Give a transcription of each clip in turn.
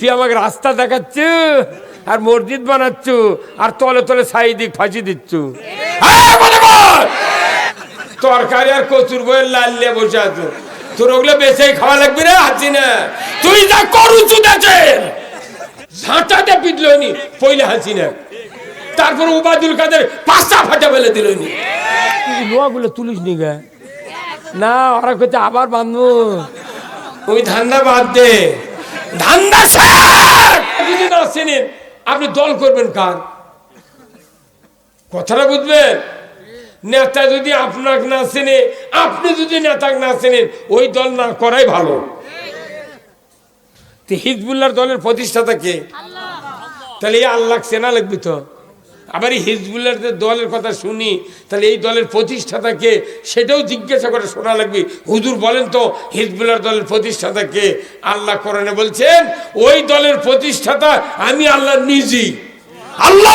তুই আমাকে রাস্তা দেখাচ্ছ আর মসজিদ বানাচ্ছ আর তলে তলে সাইদিক ফাঁসি দিচ্ছ। তরকারি আর কচুর বইয়ের লাল নিয়ে বসে আছো। তোর ওগুলো বেঁচে খাওয়া লাগবে রে হাসি না। তুই যা করু চুদাছে ঝাঁটাতে পিটলো নি, পইলে হাসি না। তারপর উবাদুল কাদের পাঁচটা ফাটা ফেলে দিল নি। লোয়াগুলো তুলিস নি গা? না, ওরা করছে আবার বাঁধবো। ওই ধান্দা বাদ দে। ধান্দা যদি না চেনেন আপনি দল করবেন কার? কথাটা বুঝবেন? নেতা যদি আপনাকে না চেনে আপনি যদি নেতাকে না চেনেন ওই দল না করাই ভালো। তো হিজবুল্লাহর দলের প্রতিষ্ঠাতা কে? তাহলে এই আল্লাহ চেনা লাগবে তো? আবার এই হিজবুল্লার যে দলের কথা শুনি, তাহলে এই দলের প্রতিষ্ঠাতা কে? সেটাও জিজ্ঞাসা করে শোনা লাগবে। হুজুর বলেন তো হিজবুল্লার দলের প্রতিষ্ঠাতা কে? আল্লাহ কোরআনে বলছেন, ওই দলের প্রতিষ্ঠাতা আমি আল্লাহ নিজেই। আল্লাহ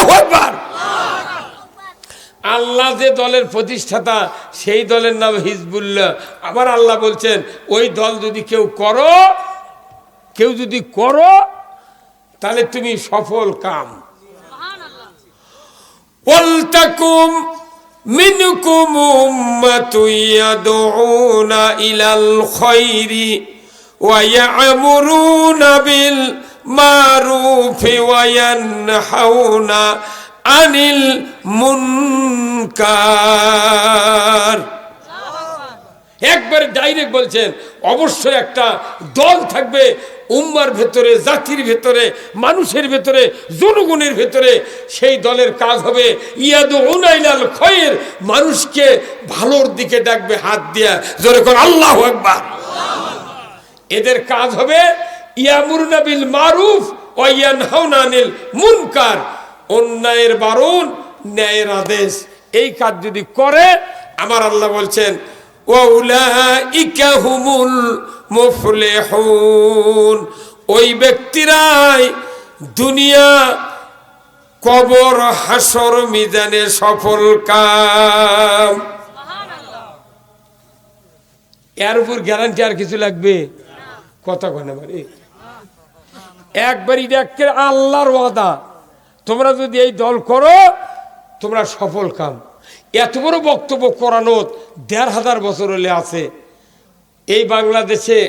আল্লাহ যে দলের প্রতিষ্ঠাতা, সেই দলের নাম হিজবুল্লাহ। আবার আল্লাহ বলছেন, ওই দল যদি কেউ করো, কেউ যদি করো, তাহলে তুমি সফল কাম। ওয়ালতাকুম মিনকুম উম্মাতুন ইলাল খায়রি ওয়া ইয়া'মুরুনা বিল মারুফি ওয়া ইয়ানহাউনা আনিল মুনকার। একবারে ডাইরেক্ট বলছেন অবশ্যই একটা দল থাকবে উম্মার ভেতরে, জাতির ভেতরে, মানুষের ভেতরে, জনগণের ভেতরে সেই দলের কাজ হবে। ইয়াদু উনাইলাল খয়ের মানুষকে ভালোর দিকে ডাকবে, হাত দিয়া জোরে কর, আল্লাহ একবার এদের কাজ হবে ইয়ামুরনা বিল মারুফ ওয়া ইয়ানহাউনা আনিল মুনকার, অন্যায়ের বারণ, ন্যায়ের আদেশ। এই কাজ যদি করে, আমার আল্লাহ বলছেন, ওয়াউলাইকা হুমুল মুফলিহুন। ওই ব্যক্তিরাই দুনিয়া কবর, হাসর, মিজানে সফল কাম। এর উপর গ্যারান্টি আর কিছু লাগবে? কথা কনে বাড়ি। একবার ইডাকের আল্লাহর ওয়াদা। তোমরা যদি এই দল করো, তোমরা সফল কাম। এত বড় বক্তব্য করানো দেড় হাজার বছর হলে আছে। এই বাংলাদেশে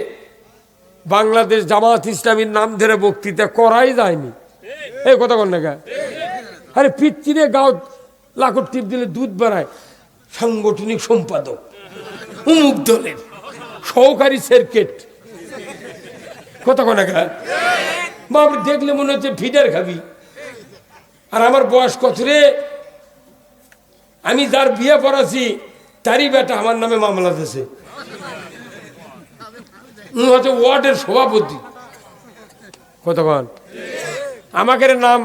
বাংলাদেশ জামাত ইসলামীর নাম ধরে বক্তৃতা করাই যায়নি। এই কথা কন না আরে পিচ্চিরে গাও লাখর টিপ দিলে দুধ বাড়ায়। সাংগঠনিক সম্পাদক, উমুক দলের সহকারী সার্কিট। কথা কন না দেখলে মনে হচ্ছে ফিডার খাবি। আর আমার বয়স কত রে? আমি যার বিয়ে পড়াছি, তারই বেটা আমার নামে মামলা দিয়েছে। উনি হচ্ছে ওয়ার্ডের সভাপতি। কতক্ষণ আমাকে নাম,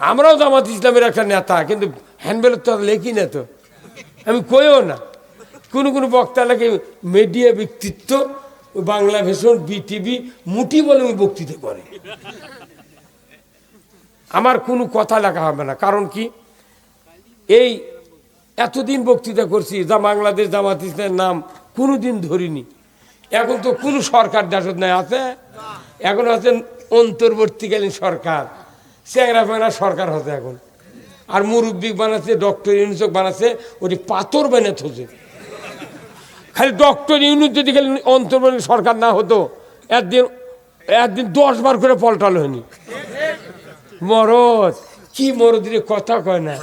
আমরাও জামাত ইসলামের একটা নেতা, কিন্তু হ্যান্ডবেলের তো লেখি না তো। আমি কইও না। কোনো কোনো বক্তা লাগে মিডিয়া ব্যক্তিত্ব, বাংলা ভীষণ বিটিভি মুটি বলে ওই বক্তৃতা করে। আমার কোনো কথা লেখা হবে না। কারণ কি? এই এতদিন বক্তৃতা করছি, যা বাংলাদেশ জামাত ইসলামের নাম কোনোদিন ধরিনি। এখন তো কোনো সরকার দেশত নাই, আছে? এখন আছেন অন্তর্বর্তীকালীন সরকার। চ্যাংরা ফ্যাংরা সরকার হচ্ছে এখন। আর মুরব্বী বানাচ্ছে, ডক্টর ইউনুসক বানাচ্ছে, ওটি পাথর বানিয়ে থছে খালি ডক্টর ইউনুস যদি খালি অন্তর্বর্তী সরকার না হতো, একদিন একদিন দশ বার করে পল্টাল হয়নি। মরদ, কি মরদের কথা কয় না?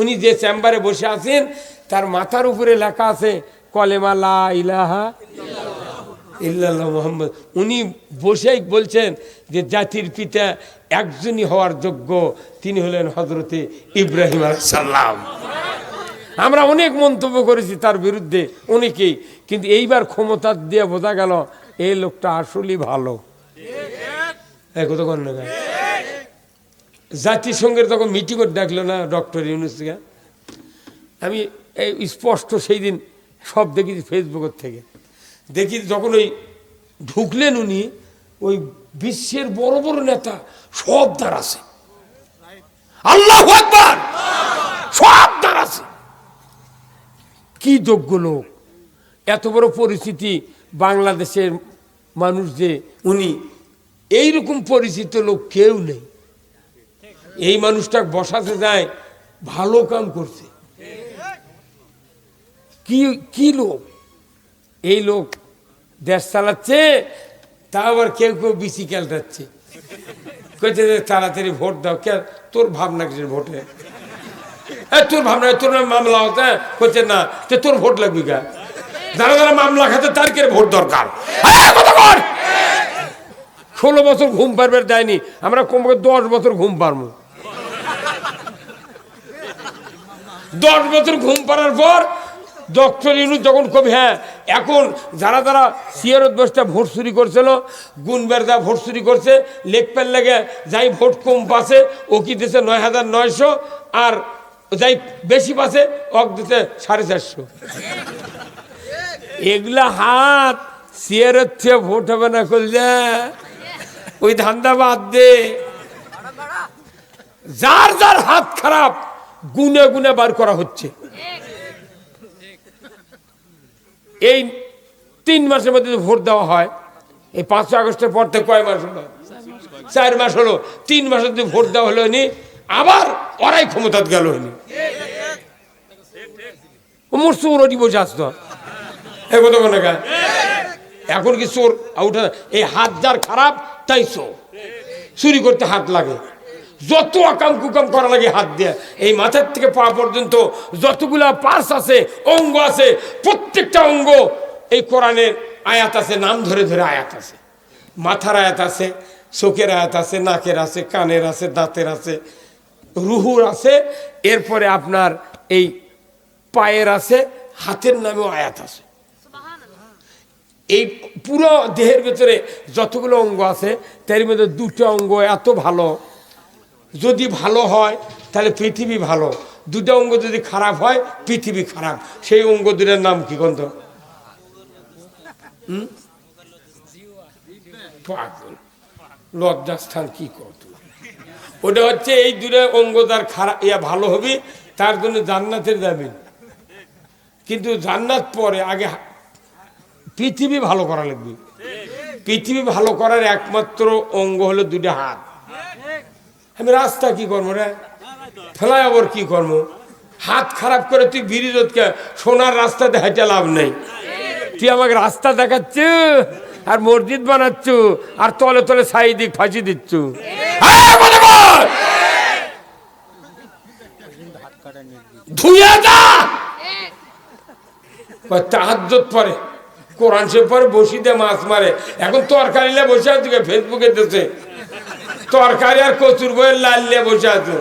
উনি যে চেম্বারে বসে আছেন তার মাথার উপরে লেখা আছে, কলেমা লা ইলাহা মোহাম্মদ। উনি বসেই বলছেন যে জাতির পিতা একজনই হওয়ার যোগ্য, তিনি হলেন হজরতে ইব্রাহিম সাল্লাম আমরা অনেক মন্তব্য করেছি তার বিরুদ্ধে, অনেকেই। কিন্তু এইবার ক্ষমতা দিয়ে বোঝা গেল, এই লোকটা আসলেই ভালো। জাতিসংঘের তখন মিটিংও ডাকলো না ডক্টর ইউনুসকে আমি এই স্পষ্ট সেই দিন সব দেখেছি ফেসবুকের থেকে। দেখি যখন ওই ঢুকলেন উনি, ওই বিশ্বের বড় বড় নেতা সব দাঁড়াছে আল্লাহ একবার সব দাঁড়াছে কি যোগ্য লোক? এত বড় পরিস্থিতি বাংলাদেশের মানুষ যে উনি, এইরকম পরিচিত লোক কেউ নেই। এই মানুষটা বসাতে যায়, ভালো কাম করছে। কি কি লোক? এই লোক দেশ চালাচ্ছে তা আবার কেউ কেউ বিসি খেলটাচ্ছে কইতে যে তাড়াতাড়ি ভোট দাও কে তোর ভাবনা কিসের ভোটে? হ্যাঁ তোর ভাবনা তোর মামলা হতে করছে না তো তোর ভোট লাগবে কা? যারা যারা মামলা খাতে তার কে ভোট দরকার? হ্যাঁ, ষোলো বছর ঘুম পারবে দেয়নি আমরা কমপক্ষে দশ বছর ঘুম পারব দশ বছর ঘুম পাড়ার পর ডক্টর ইনু যখন কবি হ্যাঁ এখন যারা যারা সিয়ারত বসটা ভোট চুরি করছিল গুনবেরদা ভোট চুরি করছে লেখপের লেগে যাই ভোট কম ও কি দিছে নয় হাজার নয়শো, আর যাই বেশি পাছে অক দিতে সাড়ে চারশো। এগুলা হাত সিয়ারত চেয়ে ভোট হবে না করলে, ওই ধান্দা বাদ দে। যার যার হাত খারাপ, গুনে গুনে বার করা হচ্ছে। এই তিন মাসের মধ্যে ভোট দেওয়া হয়, এই পাঁচশো আগস্টের পর থেকে কয় মাস হলো? চার মাস হলো। তিন মাসের যদি ভোট দেওয়া হলো নি আবার ওরাই ক্ষমতা গেল নি মোর চোর ওটি বসে আসতো এই এখন কি চোর উঠে এই হাত যার খারাপ, তাই চোর চুরি করতে হাত লাগে। যত আকাম কুকাম করা লাগে হাত দিয়ে। এই মাথার থেকে পা পর্যন্ত যতগুলা পার্স আছে, অঙ্গ আছে, প্রত্যেকটা অঙ্গ, এই কোরআনের আয়াত আছে, নাম ধরে ধরে আয়াত আছে। মাথার আয়াত আছে, চোখের আয়াত আছে, নাকের আছে, কানের আছে, দাঁতের আছে, রুহুর আছে, এরপরে আপনার এই পায়ের আছে, হাতের নামেও আয়াত আছে। এই পুরো দেহের ভেতরে যতগুলো অঙ্গ আছে, তার মধ্যে দুটো অঙ্গ এত ভালো যদি ভালো হয়, তাহলে পৃথিবী ভালো। দুটা অঙ্গ যদি খারাপ হয়, পৃথিবী খারাপ। সেই অঙ্গ দুটার নাম কি গন্ধ লজ্জাস্থান কি কত ওটা হচ্ছে এই দূরে অঙ্গ তার খারাপ ইয়া ভালো হবে, তার জন্য জান্নাতের যাবেন কিন্তু জান্নাত পরে আগে পৃথিবী ভালো করা লাগবে। পৃথিবী ভালো করার একমাত্র অঙ্গ হলো দুটো হাত। আমি রাস্তা কি করব রে? ফ্লাইওভার কি করব? হাত খারাপ করে তুই বিরিজতকে সোনার রাস্তাতে হেঁটে লাভ নেই। তুই আমাকে রাস্তা দেখাচ্ছ, আর মসজিদ বানাচ্ছ, আর তলে তলে সাই দিক ফাঁসি দিচ্ছ। পরে, কোরআন সে পরে বসি দে মাছ মারে। এখন তরকারি বসে আছে ফেসবুকে দেশে তরকারি আর কচুর বইয়ের লাল নিয়ে বসে আছো।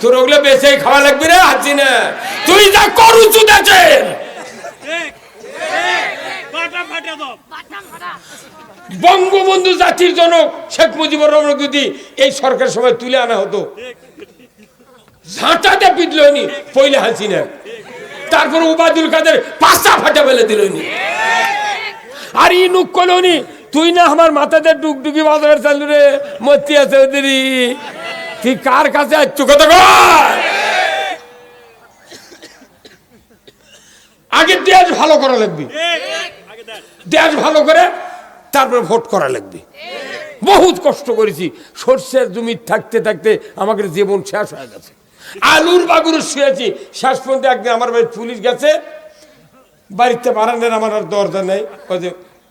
তোর ওগুলো বেঁচে খাওয়া লাগবে রে হাসি না। তুই যা করুচু দেছে বঙ্গবন্ধু জাতির জনক শেখ মুজিবুর রহমান যদি এই সরকার সময় তুলে আনা হতো। ঝাঁটাতে পিটল নি পইলে হাসি না। তারপর উবাদুল কাদের পাঁচটা ফাটা ফেলে দিলনি আর ই নুক কলোনি তুই না আমার মাথাতে ডুকডুকি বাজার চালু রে, মতি আছে ওদেরই। তুই কার কাছে আচ্ছ কথা আগে দেশ ভালো করা লাগবে। দেশ ভালো করে তারপরে ভোট করা লাগবে। বহুত কষ্ট করেছি। সর্ষের জমি থাকতে থাকতে আমাদের জীবন শেষ হয়ে গেছে। আলুর বাগুর শুয়েছি। শেষ পর্যন্ত একদিন আমার বাড়ি পুলিশ গেছে। বাড়িতে বারান্দার আমার আর দরজা নেই।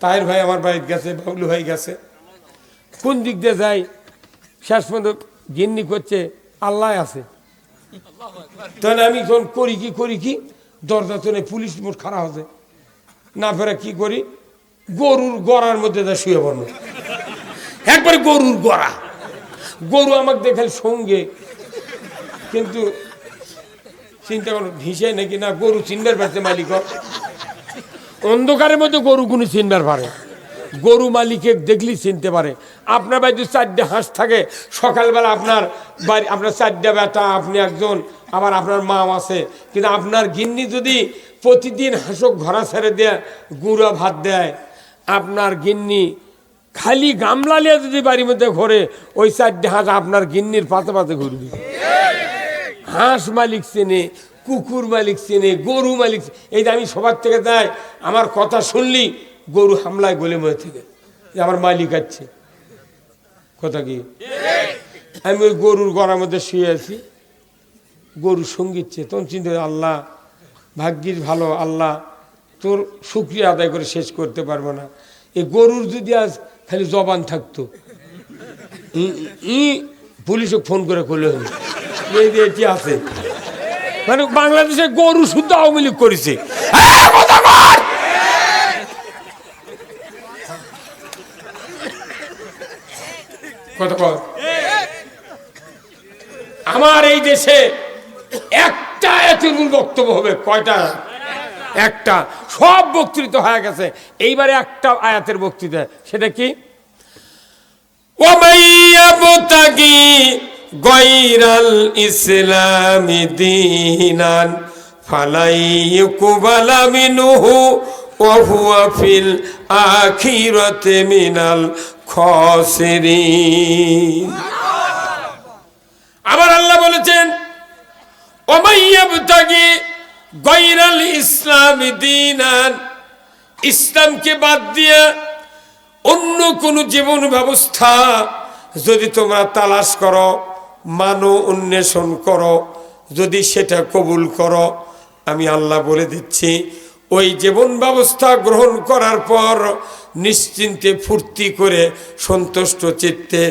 তাহের ভাই আমার বাড়িতে গেছে, বাবলু ভাই গেছে। কোন দিক দিয়ে যাই, শেষ পর্যন্ত গিন্নি করছে আল্লাহ আছে। তাহলে আমি যখন করি কি করি কি, দরজা তো পুলিশ মোট খারাপ হচ্ছে না ফেরা কি করি, গরুর গড়ার মধ্যে যা শুয়ে পড়ব একবারে গরুর গড়া। গরু আমাকে দেখাল সঙ্গে। কিন্তু চিন্তা করো, ভিসে নাকি না, গরু চিনবার পারছে মালিক অন্ধকারের মধ্যে গরু কোনো চিনবার পারে। গরু মালিকে দেখলেই চিনতে পারে। আপনার বাড়িতে চারটে হাঁস থাকে, সকালবেলা আপনার বাড়ি আপনার চারটে বেটা, আপনি একজন, আবার আপনার মা আছে। কিন্তু আপনার গিন্নি যদি প্রতিদিন হাঁসক ঘরা ছেড়ে দেয় গুঁড়া ভাত দেয়, আপনার গিন্নি খালি গামলা নিয়ে যদি বাড়ির মধ্যে ঘোরে, ওই চারটে হাঁস আপনার গিন্নির পাতে পাতে ঘুরবে। হাঁস মালিক চেনে কুকুর মালিক চেনে, গরু মালিক এই যে আমি সবার থেকে দেয়, আমার কথা শুনলি, গরু হামলায় গলে মরে থেকে যে আমার মালিক আছে। কথা কি? আমি ওই গরুর গড়ার মধ্যে শুয়ে আছি। গরু সঙ্গীতছে তখন চিন্তা আল্লাহ ভাগ্যিস ভালো, আল্লাহ, তোর শুক্রিয়া আদায় করে শেষ করতে পারব না। এই গরুর যদি আজ খালি জবান থাকতো, ই- ই পুলিশে ফোন করে করলে এই যে এটি আছে। মানে বাংলাদেশে গরু শুদ্ধ আওয়ামী লীগ করেছে। আমার এই দেশে একটা এতগুল বক্তব্য হবে, কয়টা? একটা। সব বক্তৃত হয়ে গেছে। এইবারে একটা আয়াতের বক্তৃতা, সেটা কি? ও মাইয়া গয়রাল ইসলামি দিনান ফালাই ইউকুবালা মিনহু ওয়া ফিল আখিরাতে মিনাল খসিরিন। আবার আল্লাহ বলেছেন ওমাইয়াবতাগি গৈরাল ইসলাম দিনান ইসলামকে বাদ দিয়ে অন্য কোনো জীবন ব্যবস্থা যদি তোমরা তালাশ করো। মানো অন্বেষণ করো। যদি সেটা কবুল করো, আমি আল্লাহ বলে দিচ্ছি, ওই জীবন ব্যবস্থা গ্রহণ করার পর নিশ্চিন্তে ফুর্তি করে সন্তুষ্ট চিত্তে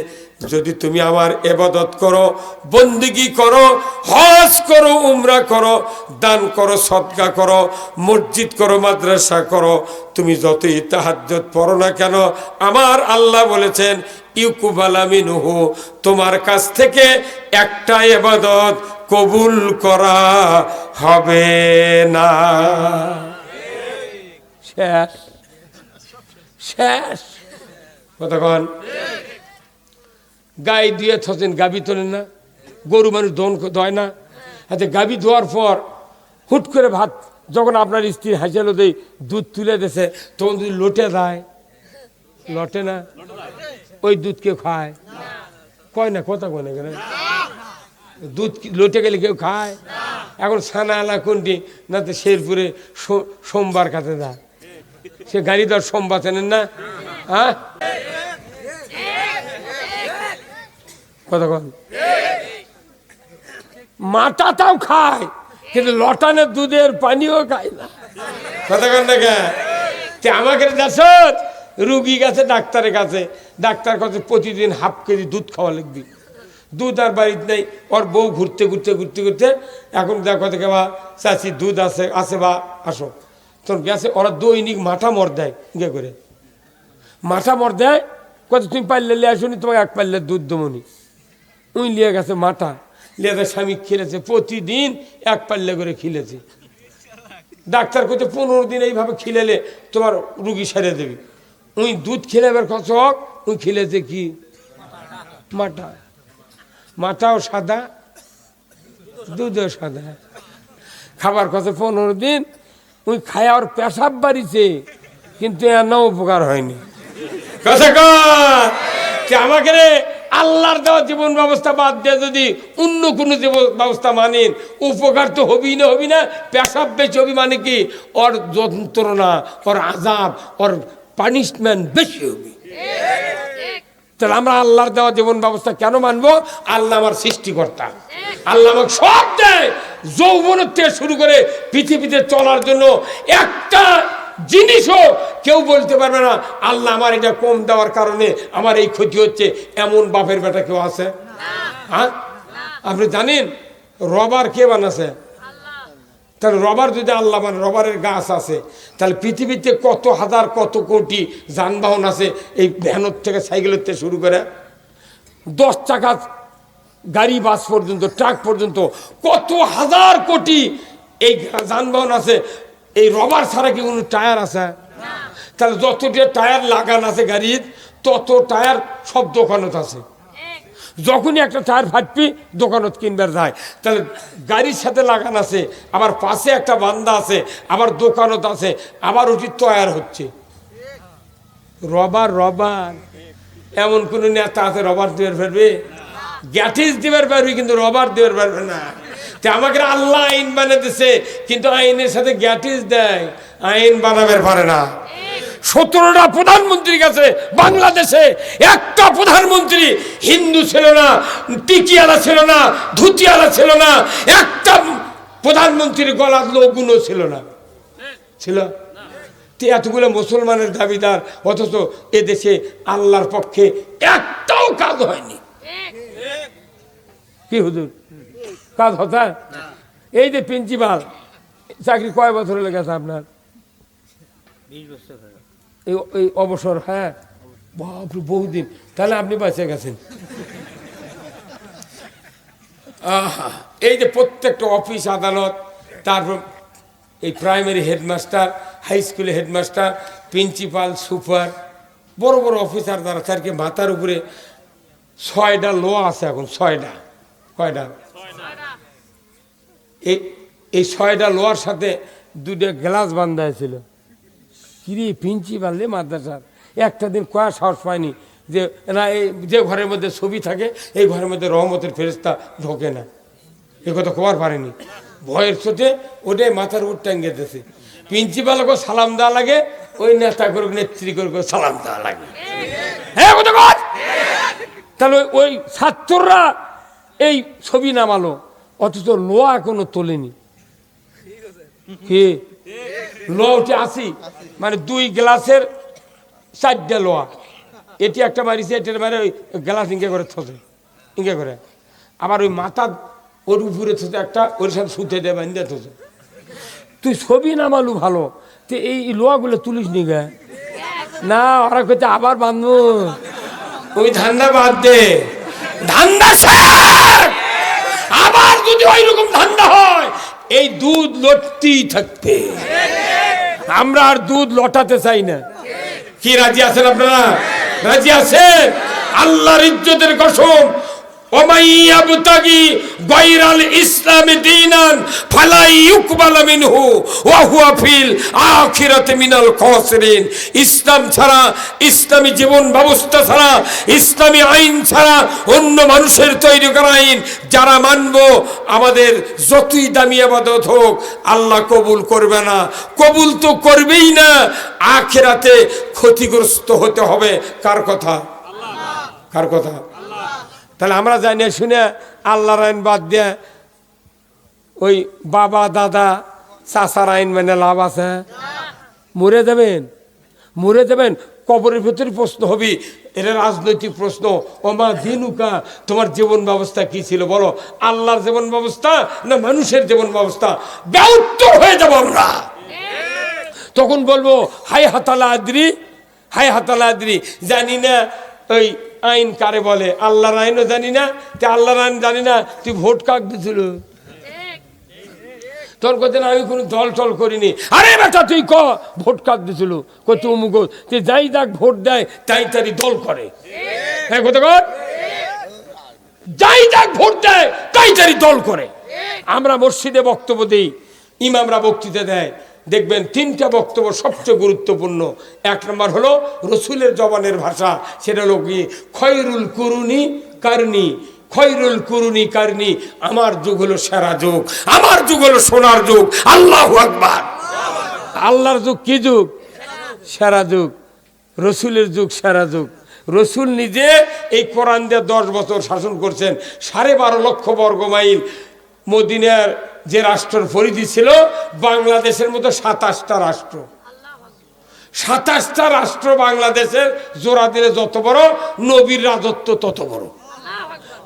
যদি তুমি আমার এবাদত করো বন্দিগি করো হজ করো উমরা করো দান করো সৎকা করো মসজিদ করো মাদ্রাসা করো তুমি যতই তাহাজ্জত পড়ো না কেন আমার আল্লাহ বলেছেন ইউকুবালামিনুহু তোমার কাছ থেকে একটা এবাদত কবুল করা হবে না। শেষ। শেষ। কতক্ষণ? গায়ে দিয়ে থাকেন গাবি তোলেন না। গরু মানুষ দন দয় না। হাতে গাবি ধোয়ার পর হুট করে ভাত, যখন আপনার স্ত্রী হাসিয়ালো দেয় দুধ তুলে দেছে তখন যদি লোটে দেয় লটে না। ওই দুধ কেউ খায়। কয় না, কথা কয় না কেন? দুধ লোটে গেলে কেউ খায়? এখন সানা আলা কোনটি না তো শেরপুরে সোমবার কাছে যায় সে গাড়ি দর সোমবার চেনেন না। হ্যাঁ কতক্ষণ মাটাটাও খায় কিন্তু লটানের দুধের পানিও খায় না। কতক্ষণ দেখা আমাকে দেশ রুগী গেছে ডাক্তারের কাছে। ডাক্তার কাছে প্রতিদিন হাফ কেজি দুধ খাওয়া লাগবে। দুধ আর বাড়িতে নেই ওর বউ ঘুরতে ঘুরতে ঘুরতে ঘুরতে এখন দেখো থেকে বা চাচি দুধ আছে আসে বা আসো। তোর গেছে ওরা দৈনিক মাথা মর দেয় গে করে। মাথা মর দেয় কত তুমি পারলে আসুনি তোমাকে এক পারলে দুধ দমনি উই লিয়ে গেছে মাথা লিয়ে তার স্বামী খেলেছে, প্রতিদিন এক পাল্লে করে খিলেছে। ডাক্তার করতে পনেরো দিন এইভাবে খিলেলে তোমার রুগী সেরে দেবে। উই দুধ খেলেবার কচক উই খিলেছে কি? মাটা মাটাও সাদা, দুধও সাদা। খাবার কথা পনেরো দিন, উই খায় আর পেশাব বাড়িছে, কিন্তু এনা উপকার হয়নি। কথা আমাকে রে আল্লাহর দেওয়া জীবন ব্যবস্থা বাদ দিয়ে যদি অন্য কোনো জীবন ব্যবস্থা মানেন, উপকার তো হবি না হবি না। পেশাব বেশি হবি মানে কি? ওর যন্ত্রণা, ওর আজাব ওর পানিশমেন্ট বেশি হবি। তাহলে আমরা আল্লাহর দেওয়া জীবন ব্যবস্থা কেন মানবো? আল্লাহ আমার সৃষ্টিকর্তা। আল্লাহ আমাকে সব দেয়। যৌবনের থেকে শুরু করে পৃথিবীতে চলার জন্য একটা জিনিসও কেউ বলতে পারবে না আল্লাহ আমার এটা কম দেওয়ার কারণে আমার এই ক্ষতি হচ্ছে এমন বাপের বেটা কেউ আছে? হ্যাঁ? আপনি জানেন রবার কে বানাছে? তাহলে রবার যদি আল্লাহ মানে রবারের গাছ আছে তাহলে পৃথিবীতে কত হাজার কত কোটি যানবাহন আছে এই ভ্যানের থেকে সাইকেলের থেকে শুরু করে দশ চাকা গাড়ি বাস পর্যন্ত ট্রাক পর্যন্ত কত হাজার কোটি এই যানবাহন আছে এই রবার ছাড়া কি কোনো টায়ার আছে? তাহলে যতটা টায়ার লাগান আছে গাড়ির, তত টায়ার সব দোকানত আছে। যখনই একটা টায়ার ফাটবি, দোকানত কিনবার যায়। তাহলে গাড়ির সাথে লাগান আছে, আবার পাশে একটা বান্দা আছে, আবার দোকানত আছে, আবার ওটি তৈয়ার হচ্ছে। Rubber rubber. এমন কোন নেতা আছে, রবার দেওয়ার পারবে? গ্যাটিস দেবার পারবে, কিন্তু রবার দেওয়ার পারবে না। তে আমাকে আল্লাহ আইন বানিয়ে দিছে কিন্তু আইনের সাথে গ্যাটিস দেয় আইন বানাবার পারে না। সতেরোটা প্রধানমন্ত্রী কাছে বাংলাদেশে একটা প্রধানমন্ত্রী হিন্দু ছিল না টিকিয়ালা ছিল না ধুতিয়ালা ছিল না একটা প্রধানমন্ত্রীর গলার লোকগুলো ছিল না। ছিল? তো এতগুলো মুসলমানের দাবিদার অথচ এদেশে আল্লাহর পক্ষে একটাও কাজ হয়নি। কি হুজুর? কাজ হতা এই যে প্রিন্সিপাল চাকরি কয় বছর লেগেছে আপনার? এই অবসর হ্যাঁ? বাপরে বহুদিন। তাহলে আপনি বাঁচে গেছেন। এই যে প্রত্যেকটা অফিস আদালত তারপর এই প্রাইমারি হেডমাস্টার হাই স্কুলের হেডমাস্টার প্রিন্সিপাল সুপার বড় বড় অফিসার দ্বারা তারকে মাথার উপরে ছয়টা লো আছে এখন ছয়টা কয়টা? এই এই ছয়টা লোয়ার সাথে দুটো গ্লাস বান্ধা ছিল কিরে রে মাদ্রাসার। একটা দিন কয়া সাহস পায়নি যে, না, এই যে ঘরের মধ্যে ছবি থাকে, এই ঘরের মধ্যে রহমতের ফেরিস্তা ঢোকে না। এ কথা খবর পারেনি। ভয়ের চোটে ওটাই মাথার উপর টাঙ্গে দিয়েছে প্রিন্সিপালকে সালাম দেওয়া লাগে, ওই নেতা করুক, নেত্রী করুক সালাম দেওয়া লাগে। হ্যাঁ তাহলে ওই ছাত্ররা এই ছবি নামালো। অথচ লোয়া এখনও তোলেনি। কি? লোয়া আসি মানে দুই গ্লাসের চারটে লোয়া। এটি একটা মারিছে, এটার মারে ওই গ্লাস ইঙ্গে করে থসে ইঙ্গে করে। আবার ওই মাথা ওর উপরে থসে একটা, ওর সাথে সুতে দেয় বান্ধে থসে তুই ছবি নামালু ভালো? তুই এই লোয়াগুলো তুলিস নি গে? না, ওরা কইতে আবার বান্ধব ওই ধান্দা বাদ দে। ধান্দা যদি ওই রকম ধান্দা হয়, এই দুধ লটতেই থাকবে। আমরা আর দুধ লটাতে চাই না। কি, রাজি আছেন আপনারা? রাজি আছেন? আল্লাহর ইজ্জতের কসম ইসলামি ছাড়া, ইসলামী জীবন ব্যবস্থা ছাড়া, ইসলামী আইন ছাড়া অন্য মানুষের তৈরি করা আইন যারা মানব, আমাদের যতই দামি আবাদত হোক, আল্লাহ কবুল করবে না। কবুল তো করবেই না, আখেরাতে ক্ষতিগ্রস্ত হতে হবে। কার কথা? কার কথা? তাহলে আমরা জানি, শুনে আল্লাহর আইন বাদ দিয়ে ওই বাবা, দাদা চাষার আইন মানে লাভ আছে। মরে যাবেন মরে যাবেন, কবরের ভিতরে প্রশ্ন হবে। এটা রাজনৈতিক প্রশ্ন। ওমা দিনুকা, তোমার জীবন ব্যবস্থা কি ছিল বলো? আল্লাহর জীবন ব্যবস্থা না মানুষের জীবন ব্যবস্থা? ব্যউত্তর হয়ে যাব আমরা। তখন বলব, হাই হাতালা আদ্রি, হাই হাতালা আদ্রি। জানি না, ওই আইন কারে বলে? আল্লাহর আইনও জানি না। তে আল্লাহর আইন জানি না, তুই ভোট কাক দিছিল? তোর কথা আমি কোনো দল টল করিনি। আরে বেটা, তুই ক? ভোট কাক দিছিল? কত অমুক তুই যাই যাক ভোট দেয়, তাই তারি দল করে। হ্যাঁ কত কর? যাই যাক ভোট দেয়, তাই তারি দল করে। আমরা মসজিদে বক্তব্য দিই, ইমামরা বক্তৃতা দেয় দেখবেন তিনটা বক্তব্য সবচেয়ে গুরুত্বপূর্ণ। এক নম্বর হলো রসুলের জবানের ভাষা, সেটা হলো কি? খয়রুল কুরুনি কারনি খয়রুল কুরুনি কারনি, আমার যুগ হলো সেরা যুগ, আমার যুগ হলো সোনার যুগ, আল্লাহ আকবার। আল্লাহর যুগ কি যুগ? সেরা যুগ, রসুলের যুগ সেরা যুগ। রসুল নিজে এই কোরআন দিয়ে দশ বছর শাসন করছেন, সাড়ে বারো লক্ষ বর্গ মাইল মদিনার যে রাষ্ট্রের পরিধি ছিল, বাংলাদেশের মতো সাতাশটা রাষ্ট্র। সাতাশটা রাষ্ট্র বাংলাদেশের জোড়া দিলে যত বড়, নবীর রাজত্ব তত বড়।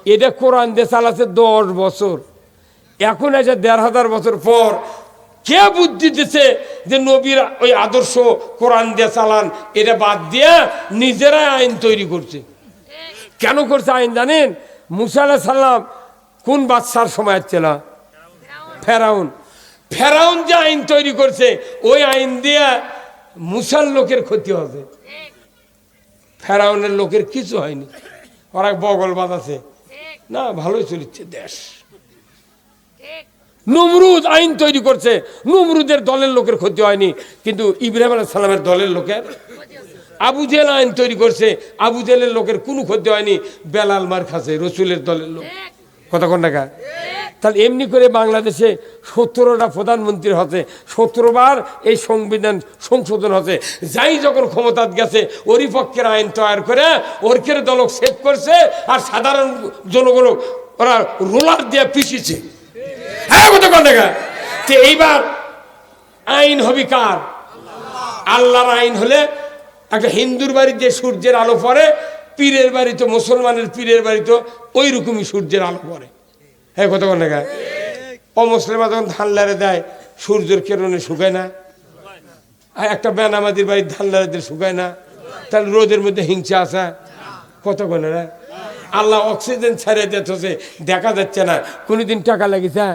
এটা কোরআন দিয়ে চালাচ্ছে দশ বছর। এখন এসে দেড় হাজার বছর পর কে বুদ্ধি দিছে যে নবীর ওই আদর্শ কোরআন দিয়ে চালান? এটা বাদ দিয়ে নিজেরাই আইন তৈরি করছে। কেন করছে আইন জানেন? মুসা আলাহ সাল্লাম কোন বাদশার সময় ছিল ফেরাউন। ফেরাউন যে আইন তৈরি করছে, ওই আইন দিয়ে মুসার লোকের ক্ষতি হবে। ফেরাউনের লোকের কিছু হয়নি। ওরা বগল বাঁধাছে না, ভালোই চলিচ্ছে দেশ। নমরুদ আইন তৈরি করছে। নমরুদের দলের লোকের ক্ষতি হয়নি, কিন্তু ইব্রাহিম আলাহ সালামের দলের লোকের। আবু জেল আইন তৈরি করছে, আবু জেলের লোকের কোনো ক্ষতি হয়নি। বেলাল মার খাসে, রসুলের দলের লোক। কথা কোন টাকা তাহলে এমনি করে বাংলাদেশে সতেরোটা প্রধানমন্ত্রী হচ্ছে সতেরো বার এই সংবিধান সংশোধন হচ্ছে যাই যখন ক্ষমতাত গেছে, ওরই পক্ষের আইন তৈরি করে ওরকের দলক সেভ করছে আর সাধারণ জনগণ ওরা রোলার দিয়ে পিছিয়েছে হ্যাঁ তো এইবার আইন হবে কার? আল্লাহর আইন হলে একটা হিন্দুর বাড়িতে সূর্যের আলো পড়ে, পীরের বাড়িতে মুসলমানের পীরের বাড়িতে ওই রকমই সূর্যের আলো পড়ে। হ্যাঁ কত কোন দেখা অমুসলিমা যখন ধান লারে দেয়, সূর্যের কিরণে শুকায় না। আর একটা বেনামাদির বাড়ির ধান লারে শুকায় না। তাহলে রোদের মধ্যে হিংসা আসা কত কোনে না আল্লাহ অক্সিজেন ছেড়ে দিতেছে দেখা যাচ্ছে না। কোনোদিন টাকা লাগিছে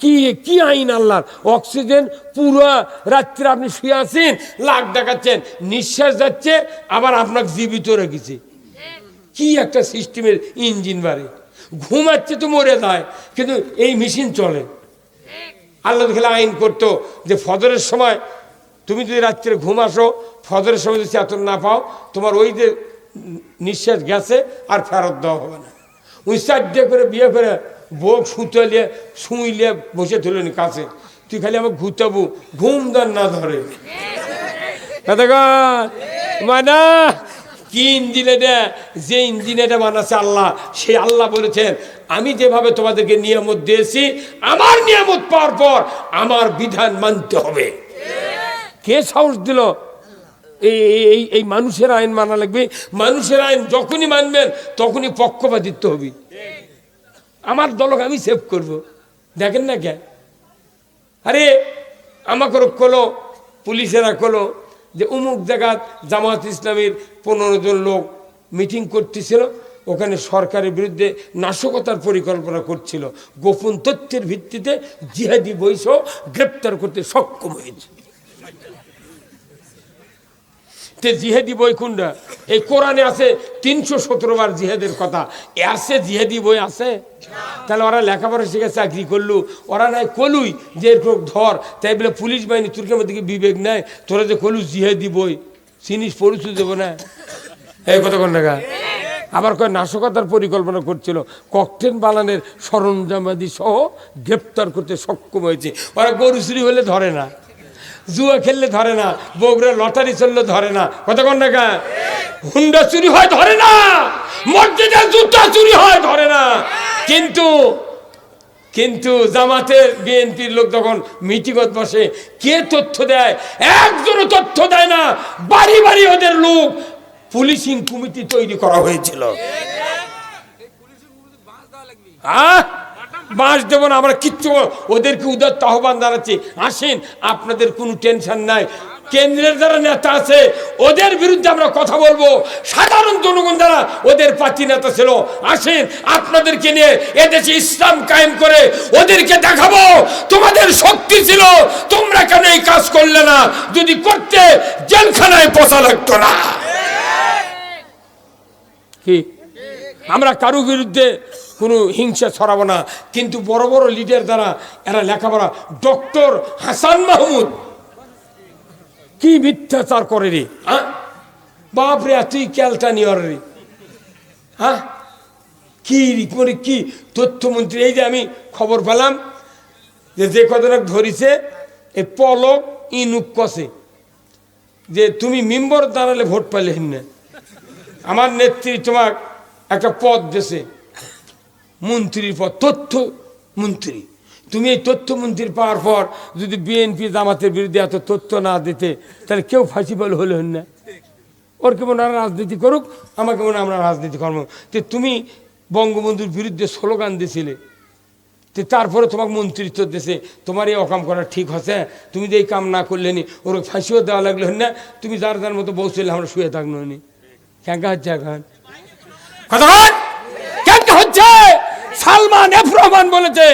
কি কি আইন আল্লাহর? অক্সিজেন পুরো রাত্রে আপনি শুয়ে আছেন, লাখ দেখাচ্ছেন, নিঃশ্বাস যাচ্ছে, আবার আপনাকে জীবিত রেখেছে। কি একটা সিস্টেমের ইঞ্জিন বাড়ে। ঘুমাচ্ছে তো মরে যায়, কিন্তু এই মেশিন চলে। আল্লাহ খেলা আইন করতো যে ফজরের সময় তুমি যদি রাত্রে ঘুম আসো, ফজরের সময় যদি চেতন না পাও, তোমার ওই যে নিঃশ্বাস গেছে আর ফেরত দেওয়া হবে না। ওই চারটে করে বিয়ে করে বউ সুতলিয়ে শুইলে বসে তুলেনি কাছে। তুই খালি আমাকে ঘুরতাবু ঘুম দান না ধরে। মানা কি ইঞ্জিন এটা যে ইঞ্জিন এটা বানাচ্ছে আল্লাহ সে আল্লাহ বলেছেন, আমি যেভাবে তোমাদেরকে নিয়ামত দিয়েছি, আমার নিয়ামত পাওয়ার পর আমার বিধান মানতে হবে। কে সাহস দিল? এই, এই- মানুষের আইন মানা লাগবে। মানুষের আইন যখনই মানবেন, তখনই পক্ষপাতিত্ব হবে। আমার দলক আমি সেভ করব। দেখেন না কে? আরে, আমাকে কলো পুলিশেরা কলো যে অমুক জায়গাত জামাত ইসলামের পনেরো জন লোক মিটিং করতেছিল, ওখানে সরকারের বিরুদ্ধে নাশকতার পরিকল্পনা করছিল। গোপন তথ্যের ভিত্তিতে জিহাদি বৈশ গ্রেপ্তার করতে সক্ষম হয়েছে। তে জিহাদি বই কোনটা এই কোরআনে আছে তিনশো সতেরো বার জিহেদের কথা। এ আছে জিহাদি বই আছে? তাহলে ওরা লেখাপড়া শিখে চাকরি করলু। ওরা নাই কলুই যে এরকম ধর। তাই বলে পুলিশ বাহিনী তুর্কের মধ্যে বিবেক নেয় তোরা যে কলু জিহাদি বই জিনিস পরিচয় দেবো না এই কথা কোন টাকা আবার কয় নাশকতার পরিকল্পনা করছিল। ককটেন বানানের সরঞ্জামাদি সহ গ্রেপ্তার করতে সক্ষম হয়েছে। ওরা গরু চুরি হলে ধরে না। জুয়া খেললে ধরে না বগুড়া লটারি চললে ধরে না। কতক্ষণ টাকা হুন্ডা চুরি হয় ধরে না মসজিদে জুতা চুরি হয় ধরে না। কিন্তু কিন্তু জামাতের বিএনপির লোক যখন মিটিংত বসে কে তথ্য দেয়? একজনও তথ্য দেয় না। বাড়ি বাড়ি ওদের লোক পুলিশিং কমিটি তৈরি করা হয়েছিল। আহ? বাঁশ দেব না, আমরা কিচ্ছু ওদেরকে উদার আহ্বান জানাচ্ছি। আসেন, আপনাদের কোনো টেনশন নাই। কেন্দ্রের যারা নেতা আছে, ওদের বিরুদ্ধে আমরা কথা বলব। সাধারণ জনগণ যারা, ওদের পার্টি নেতা ছিল। আসেন, আপনাদেরকে নিয়ে এদেশে ইসলাম কায়েম করে ওদেরকে দেখাবো। তোমাদের শক্তি ছিল, তোমরা কেন এই কাজ করলে না? যদি করতে, জেলখানায় পচা লাগতো না। কি? আমরা কারও বিরুদ্ধে কোনো হিংসা ছড়াবো না। কিন্তু বড় বড় লিডার দ্বারা এরা লেখাপড়া। ডক্টর হাসান মাহমুদ। কি মিথ্যাচার করে রে হ্যাঁ? বাপরে তুই ক্যালটা নিয়র রে। হ্যাঁ? কি মানে কি তথ্যমন্ত্রী? এই যে আমি খবর পেলাম যে যে কতটা ধরিছে এই পলক ইনুক কষে। যে তুমি মেম্বর দাঁড়ালে ভোট পাইলে না। আমার নেত্রী তোমার একটা পদ দেশে মন্ত্রীর পদ, তথ্য মন্ত্রী। তুমি এই তথ্য মন্ত্রী পাওয়ার পর যদি বিএনপি জামাতের বিরুদ্ধে এত তথ্য না দিতে, তাহলে কেউ ফাঁসি বল হলে হন না। ওর কেমন আর রাজনীতি করুক? আমাকে মনে আমরা রাজনীতি কর্ম তো তুমি বঙ্গবন্ধুর বিরুদ্ধে স্লোগান দিছিলে। তো তারপরে তোমাকে মন্ত্রিত্ব দেশে তোমার এই অকাম করা ঠিক হচ্ছে? তুমি যে এই কাম না করলে নি ওর ফাঁসিও দেওয়া লাগল না? তুমি যার যার মতো বসলে আমরা শুয়ে থাকল নি কেঙ্কা হচ্ছে এখন কথা হচ্ছে? সালমান এফ রহমান বলেছে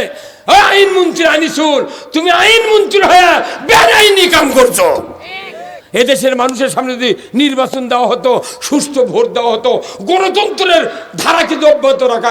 "ওই আইন মন্ত্রী আনিসুল তুমি আইন মন্ত্রী হয়ে বেআইনি কাম করছ। এদেশের মানুষের সামনে যদি নির্বাচন দেওয়া হতো সুস্থ ভোট দেওয়া হতো, গণতন্ত্রের ধারাকে অব্যাহত রাখা